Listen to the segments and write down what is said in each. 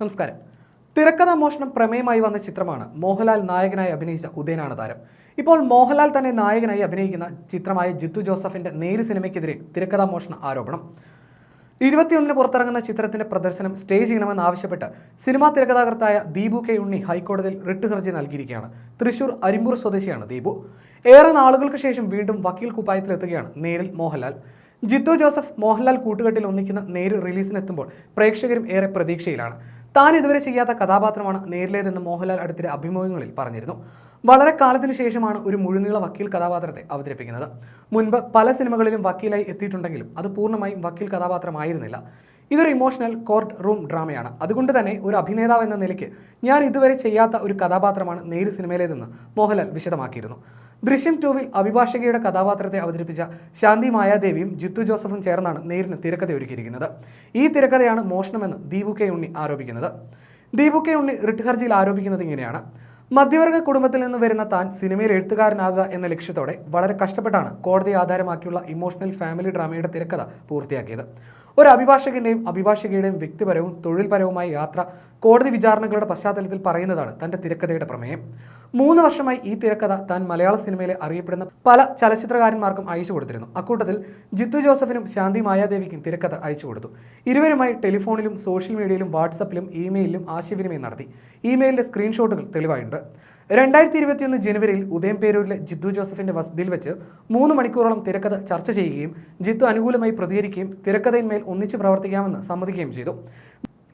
നമസ്കാരം. തിരക്കഥാ മോഷണം പ്രമേയമായി വന്ന ചിത്രമാണ് മോഹൻലാൽ നായകനായി അഭിനയിച്ച ഉദയനാണ് താരം. ഇപ്പോൾ മോഹൻലാൽ തന്നെ നായകനായി അഭിനയിക്കുന്ന ചിത്രമായ ജിത്തു ജോസഫിന്റെ നേര് സിനിമയ്ക്കെതിരെ തിരക്കഥാ മോഷണ ആരോപണം. ഇരുപത്തിയൊന്നിന് പുറത്തിറങ്ങുന്ന ചിത്രത്തിന്റെ പ്രദർശനം സ്റ്റേ ചെയ്യണമെന്ന് ആവശ്യപ്പെട്ട് സിനിമാ തിരക്കഥാകൃത്തായ ദീപു കെ ഉണ്ണി ഹൈക്കോടതിയിൽ റിട്ട് ഹർജി നൽകിയിരിക്കുകയാണ്. തൃശൂർ അരിമ്പൂർ സ്വദേശിയാണ് ദീപു. ഏറെ നാളുകൾക്ക് ശേഷം വീണ്ടും വക്കീൽ കുപ്പായത്തിലെത്തുകയാണ് നേരിൽ മോഹൻലാൽ. ജിത്തു ജോസഫ് മോഹൻലാൽ കൂട്ടുകെട്ടിൽ ഒന്നിക്കുന്ന നേര് റിലീസിനെത്തുമ്പോൾ പ്രേക്ഷകരും ഏറെ പ്രതീക്ഷയിലാണ്. താൻ ഇതുവരെ ചെയ്യാത്ത കഥാപാത്രമാണ് നേരിലേതെന്ന് മോഹൻലാൽ അടുത്തിടെ അഭിമുഖങ്ങളിൽ പറഞ്ഞിരുന്നു. വളരെ കാലത്തിനു ശേഷമാണ് ഒരു മുഴുനീള വക്കീൽ കഥാപാത്രത്തെ അവതരിപ്പിക്കുന്നത്. മുൻപ് പല സിനിമകളിലും വക്കീലായി എത്തിയിട്ടുണ്ടെങ്കിലും അത് പൂർണമായും വക്കീൽ കഥാപാത്രമായിരുന്നില്ല. ഇതൊരു ഇമോഷണൽ കോർട്ട് റൂം ഡ്രാമയാണ് അതുകൊണ്ട് തന്നെ ഒരു അഭിനേതാവ് എന്ന നിലയ്ക്ക് ഞാൻ ഇതുവരെ ചെയ്യാത്ത ഒരു കഥാപാത്രമാണ് നേര് സിനിമയിലേതെന്ന് മോഹൻലാൽ വിശദമാക്കിയിരുന്നു. ദൃശ്യം ടൂവിൽ അഭിഭാഷകയുടെ കഥാപാത്രത്തെ അവതരിപ്പിച്ച ശാന്തി മായാദേവിയും ജിത്തു ജോസഫും ചേർന്നാണ് നേരിന് തിരക്കഥ ഒരുക്കിയിരിക്കുന്നത്. ഈ തിരക്കഥയാണ് മോഷണമെന്ന് ദീപു കെ ഉണ്ണി ആരോപിക്കുന്നത്. ദീപു കെ ഉണ്ണി റിട്ട് ഹർജിയിൽ ആരോപിക്കുന്നത് ഇങ്ങനെയാണ്. മധ്യവർഗ കുടുംബത്തിൽ നിന്ന് വരുന്ന താൻ സിനിമയിൽ എഴുത്തുകാരനാകുക എന്ന ലക്ഷ്യത്തോടെ വളരെ കഷ്ടപ്പെട്ടാണ് കോടതി ആധാരമാക്കിയുള്ള ഇമോഷണൽ ഫാമിലി ഡ്രാമയുടെ തിരക്കഥ പൂർത്തിയാക്കിയത്. ഒരു അഭിഭാഷകന്റെയും അഭിഭാഷകയുടെയും വ്യക്തിപരവും തൊഴിൽപരവുമായ യാത്ര കോടതി വിചാരണകളുടെ പശ്ചാത്തലത്തിൽ പറയുന്നതാണ് തന്റെ തിരക്കഥയുടെ പ്രമേയം. മൂന്ന് വർഷമായി ഈ തിരക്കഥ താൻ മലയാള സിനിമയിലെ അറിയപ്പെടുന്ന പല ചലച്ചിത്രകാരന്മാർക്കും അയച്ചു കൊടുത്തിരുന്നു. അക്കൂട്ടത്തിൽ ജിത്തു ജോസഫിനും ശാന്തി മായാദേവിക്കും തിരക്കഥ അയച്ചു കൊടുത്തു. ഇരുവരുമായി ടെലിഫോണിലും സോഷ്യൽ മീഡിയയിലും വാട്സപ്പിലും ഇമെയിലിലും ആശയവിനിമയം നടത്തി. ഇമെയിലിന്റെ സ്ക്രീൻഷോട്ടുകൾ തെളിവായുണ്ട് രണ്ടായിരത്തി ഇരുപത്തിയൊന്ന് ജനുവരിയിൽ ഉദയം പേരൂരിലെ ജിത്തു ജോസഫിന്റെ വസതിയിൽ വെച്ച് മൂന്ന് മണിക്കൂറോളം തിരക്കഥ ചർച്ച ചെയ്യുകയും ജിത്തു അനുകൂലമായി പ്രതികരിക്കുകയും തിരക്കഥയിന്മേൽ ഒന്നിച്ച് പ്രവർത്തിക്കാമെന്ന് സമ്മതിക്കുകയും ചെയ്തു.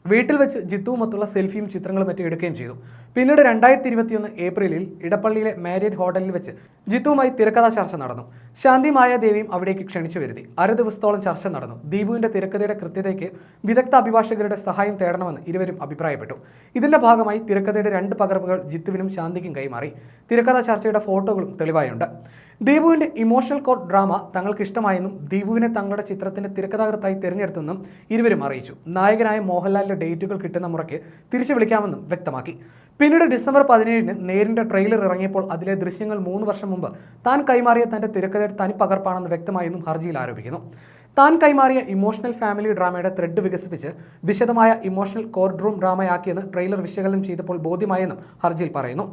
വീട്ടിൽ വെച്ച് ജിത്തുവുമൊത്തുള്ള സെൽഫിയും ചിത്രങ്ങളും മറ്റും എടുക്കുകയും ചെയ്തു. പിന്നീട് രണ്ടായിരത്തി ഇരുപത്തിയൊന്ന് ഏപ്രിലിൽ ഇടപ്പള്ളിയിലെ മാരിയറ്റ് ഹോട്ടലിൽ വെച്ച് ജിത്തുവുമായി തിരക്കഥാ ചർച്ച നടന്നു. ശാന്തി മായാദേവിയും അവിടേക്ക് ക്ഷണിച്ചു വരുത്തി. അര ദിവസത്തോളം ചർച്ച നടന്നു. ദീപുവിന്റെ തിരക്കഥയുടെ കൃത്യതയ്ക്ക് വിദഗ്ധ അഭിഭാഷകരുടെ സഹായം തേടണമെന്ന് ഇരുവരും അഭിപ്രായപ്പെട്ടു. ഇതിന്റെ ഭാഗമായി തിരക്കഥയുടെ രണ്ട് പകർപ്പുകൾ ജിത്തുവിനും ശാന്തിക്കും കൈമാറി. തിരക്കഥാ ചർച്ചയുടെ ഫോട്ടോകളും തെളിവായുണ്ട്. ദീപുവിന്റെ ഇമോഷണൽ കോർ ഡ്രാമ തങ്ങൾക്ക് ഇഷ്ടമായെന്നും ദീപുവിനെ തങ്ങളുടെ ചിത്രത്തിന്റെ തിരക്കഥാകൃത്തായി തിരഞ്ഞെടുത്തെന്നും ഇരുവരും അറിയിച്ചു. നായകനായ ഡേറ്റുകൾ കിട്ടുന്ന മുറയ്ക്ക് തിരിച്ചു വിളിക്കാമെന്നും വ്യക്തമാക്കി. പിന്നീട് ഡിസംബർ പതിനേഴിന് നേരിന്റെ ട്രെയിലർ ഇറങ്ങിയപ്പോൾ അതിലെ ദൃശ്യങ്ങൾ മൂന്ന് വർഷം മുമ്പ് താൻ കൈമാറിയ തന്റെ തിരക്കഥയുടെ തനിപ്പകർപ്പാണെന്ന് വ്യക്തമായെന്നും ഹർജിയിൽ ആരോപിക്കുന്നു. താൻ കൈമാറിയ ഇമോഷണൽ ഫാമിലി ഡ്രാമയുടെ ത്രെഡ് വികസിപ്പിച്ച് വിശദമായ ഇമോഷണൽ കോർട്ട് റൂം ഡ്രാമയാക്കിയെന്ന് ട്രെയിലർ വിശകലനം ചെയ്തപ്പോൾ ബോധ്യമായെന്നും ഹർജിയിൽ പറയുന്നു.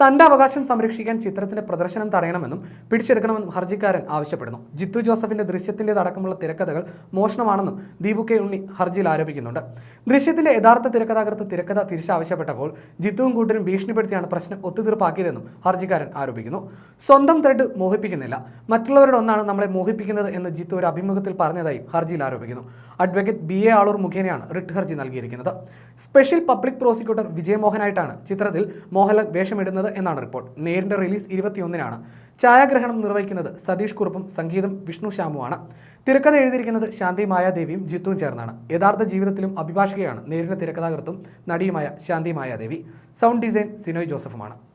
തന്റെ അവകാശം സംരക്ഷിക്കാൻ ചിത്രത്തിന്റെ പ്രദർശനം തടയണമെന്നും പിടിച്ചെടുക്കണമെന്നും ഹർജിക്കാരൻ ആവശ്യപ്പെടുന്നു. ജിത്തു ജോസഫിന്റെ ദൃശ്യത്തിന്റെ അടക്കമുള്ള തിരക്കഥകൾ മോഷണമാണെന്നും ദീപു കെ ഉണ്ണി ഹർജിയിൽ ആരോപിക്കുന്നുണ്ട്. ദൃശ്യത്തിന്റെ യഥാർത്ഥ തിരക്കഥാകൃത്ത് തിരക്കഥ തിരിച്ചാവശ്യപ്പെട്ടപ്പോൾ ജിത്തുവും കൂട്ടരും ഭീഷണിപ്പെടുത്തിയാണ് പ്രശ്നം ഒത്തുതീർപ്പാക്കിയതെന്നും ഹർജിക്കാരൻ ആരോപിക്കുന്നു. സ്വന്തം ത്രെഡ് മോഹിപ്പിക്കുന്നില്ല. മറ്റുള്ളവരുടെ ഒന്നാണ് നമ്മളെ മോഹിപ്പിക്കുന്നത് എന്ന് ജിത്തു ഒരു അഭിമുഖത്തിൽ പറഞ്ഞതായും ഹർജിയിൽ ആരോപിക്കുന്നു. അഡ്വക്കേറ്റ് ബി എ ആളൂർ മുഖേനയാണ് റിട്ട് ഹർജി നൽകിയിരിക്കുന്നത്. സ്പെഷ്യൽ പബ്ലിക് പ്രോസിക്യൂട്ടർ വിജയമോഹനായിട്ടാണ് ചിത്രത്തിൽ മോഹൻലാൽ വേഷമിടുന്നത് എന്നാണ് റിപ്പോർട്ട്. നേരിന്റെ റിലീസ് ഇരുപത്തിയൊന്നിനാണ്. ഛായാഗ്രഹണം നിർവഹിക്കുന്നത് സതീഷ് കുറുപ്പും സംഗീതം വിഷ്ണു ശ്യാമുമാണ്. തിരക്കഥ എഴുതിയിരിക്കുന്നത് ശാന്തി മായാദേവിയും ജിത്തുവും ചേർന്നാണ്. യഥാർത്ഥ ജീവിതത്തിലും അഭിഭാഷകയാണ് നേരിട്ട തിരക്കഥാകൃത്തും നടിയുമായ ശാന്തി മായാദേവി. Sound design Sinoy ജോസഫുമാണ്.